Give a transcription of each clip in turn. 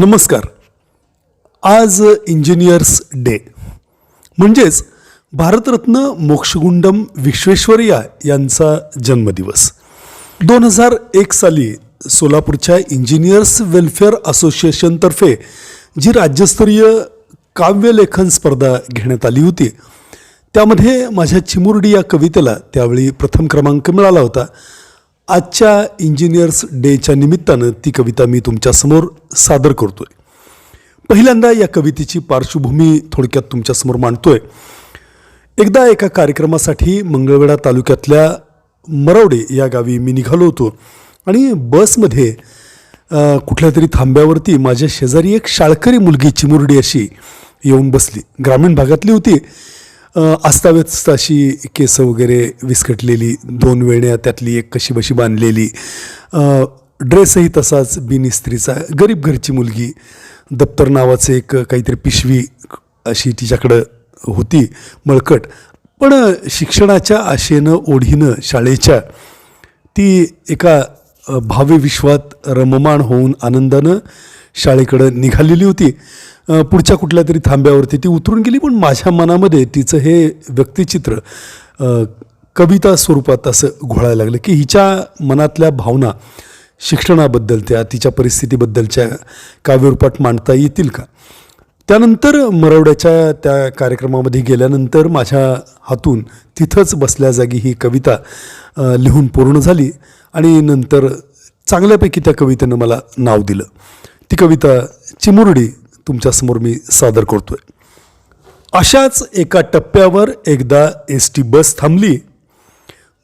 नमस्कार. आज engineers day म्हणजेच भारतरत्न मोक्षगुंडम विश्वेश्वरय्या यांचा जन्मदिवस. दोन हजार एक साली सोलापूरच्या इंजिनियर्स वेलफेअर असोसिएशनतर्फे जी राज्यस्तरीय काव्यलेखन स्पर्धा घेण्यात आली होती त्यामध्ये माझ्या चिमुरडी या कवितेला त्यावेळी प्रथम क्रमांक मिळाला होता. आजच्या इंजिनियर्स डेच्या निमित्तानं ती कविता मी तुमच्यासमोर सादर करतोय. पहिल्यांदा या कवितेची पार्श्वभूमी थोडक्यात तुमच्यासमोर मांडतोय. एकदा एका कार्यक्रमासाठी मंगळवेढा तालुक्यातल्या मरवडे या गावी मी निघालो होतो आणि बसमध्ये कुठल्या तरी थांब्यावरती माझ्या शेजारी एक शाळकरी मुलगी चिमुरडी अशी येऊन बसली. ग्रामीण भागातली होती. अस्ताव्यस्त अशी केस वगैरे विस्कटलेली दोन वेण्या त्यातली एक कशीबशी बांधलेली. ड्रेसही तसाच बिनिस्त्रीचा गरीब घरची मुलगी दप्तर नावाचं एक काहीतरी पिशवी अशी तिच्याकडं होती मळकट. पण शिक्षणाच्या आशेनं ओढीनं शाळेच्या ती एका भाव्य भावी विश्वात रममाण होऊन आनंदानं शाळेकडं निघालेली होती. पुढच्या कुठल्या तरी थांब्यावरती ती उतरून गेली पण माझ्या मनामध्ये तिचं हे व्यक्तिचित्र कविता स्वरूपात असं घोळायला लागलं की हिच्या मनातल्या भावना शिक्षणाबद्दल त्या तिच्या परिस्थितीबद्दलच्या काव्यरूपात मांडता येतील का? त्यानंतर मरवड्याच्या त्या कार्यक्रमामध्ये गेल्यानंतर माझ्या हातून तिथंच बसल्या जागी ही कविता लिहून पूर्ण झाली आणि नंतर चांगल्यापैकी त्या कवितेनं मला नाव दिलं. ती कविता चिमुरडी तुमच्यासमोर मी सादर करतो आहे अशाच एका टप्प्यावर एकदा एस टी बस थांबली.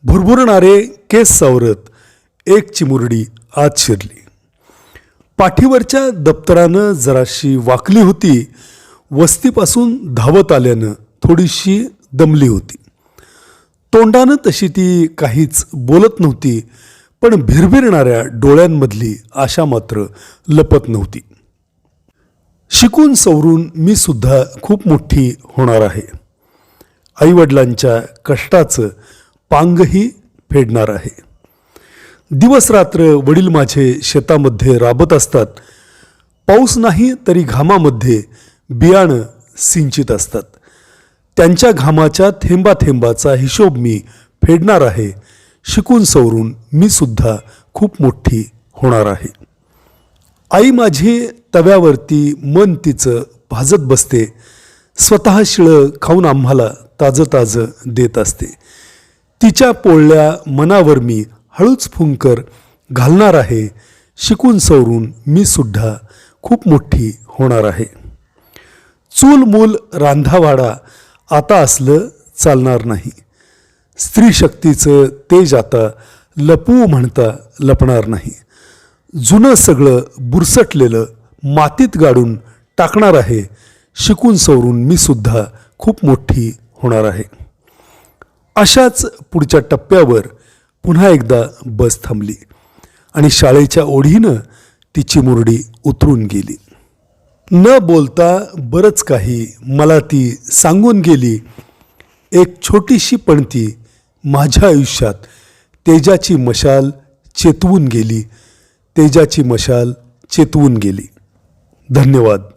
भुरभुरणारे केस सावरत एक चिमुरडी आत शिरली. पाठीवरच्या दप्तरानं जराशी वाकली होती. वस्तीपासून धावत आल्यानं थोडीशी दमली होती. तोंडानं तशी ती काहीच बोलत नव्हती पण भिरभिरणाऱ्या डोळ्यांमधली आशा मात्र लपत नव्हती. शिकून सवरून मी सुद्धा खूप मोठी होणार आहे. आईवडिलांच्या कष्टाचं पांगही फेडणार आहे. दिवस रात्र वडील माझे शेतामध्ये राबत असतात. पाऊस नाही तरी घामामध्ये बियाणं सिंचित असतात. त्यांच्या घामाच्या थेंबा थेंबाचा हिशोब मी फेडणार आहे. शिकून सवरून मी सुद्धा खूप मोठी होणार आहे. आई माझी तव्यावरती मन तिचं भाजत बसते. स्वतः शिळं खाऊन आम्हाला ताजं ताजं देत असते. तिच्या पोळल्या मनावर मी हळूच फुंकर घालणार आहे. शिकून सवरून मी सुद्धा खूप मोठी होणार आहे. चूल मूल रांधावाडा आता असलं चालणार नाही. स्त्री शक्तीचं तेज आता लपवू म्हणता लपणार नाही. जुनं सगळं बुरसटलेलं मातीत गाडून टाकणार आहे. शिकून सवरून मी सुद्धा खूप मोठी होणार आहे. अशाच पुढच्या टप्प्यावर पुन्हा एकदा बस थांबली आणि शाळेच्या ओढीनं तिची मुरडी उतरून गेली. न बोलता बरंच काही मला ती सांगून गेली. एक छोटीशी पणती माझ्या आयुष्यात तेजाची मशाल चेतवून गेली. तेजाची मशाल चेतवून गेली. धन्यवाद.